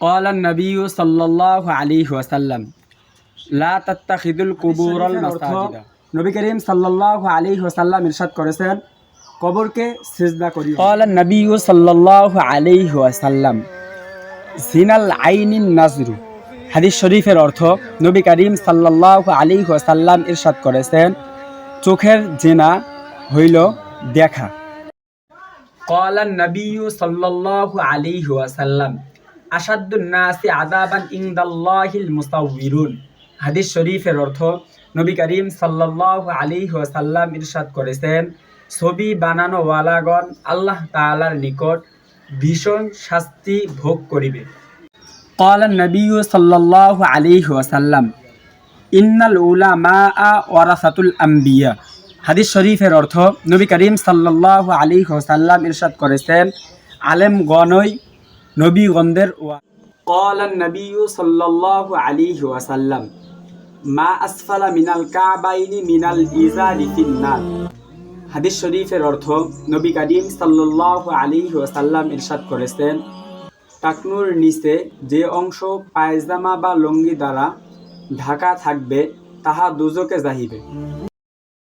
قال النبي صلى الله عليه وسلم لا تتخذوا القبور المساجد নবী করিম সাল্লাল্লাহু আলাইহি ওয়াসাল্লাম ইরশাদ করেছেন কবরকে সিজদা করিও قال النبي صلى الله عليه وسلم জিনাল আইনিন নাজরু হাদিস শরীফের অর্থ নবী করিম সাল্লাল্লাহু আলাইহি ওয়াসাল্লাম ইরশাদ করেছেন চোখের জেনা হইল দেখা قال النبي صلى الله عليه وسلم أشد الناس عذابا عند الله المصورون হাদিস শরীফের অর্থ নবী করিম সাল্লাল্লাহু আলাইহি ওয়াসাল্লাম ইরশাদ করেছেন ছবি বানানো ওয়ালাগণ আল্লাহ তাআলার নিকট ভীষণ শাস্তি ভোগ করিবে قال النبي صلى الله عليه وسلم ইন্নাল উলামা ওয়ারাসাতুল আম্বিয়া হাদিস শরীফের অর্থ নবী করিম সাল্লাল্লাহু আলাইহি ওয়াসাল্লাম ইরশাদ করেছেন আলেম গণই নবীগণদের ওয়া قال النبي صلى الله عليه وسلم মা আসফালা মিনাল কাবাইনি মিনাল ইজারি ফিন্নার হাদিস শরীফের অর্থ নবী করিম সাল্লাল্লাহু আলাইহি ওয়াসাল্লাম ইরশাদ করেছেন টাকনুর নিচে যে অংশ পায়জামা বা লুঙ্গি দ্বারা ঢাকা থাকবে তাহা দুজকে যাহিবে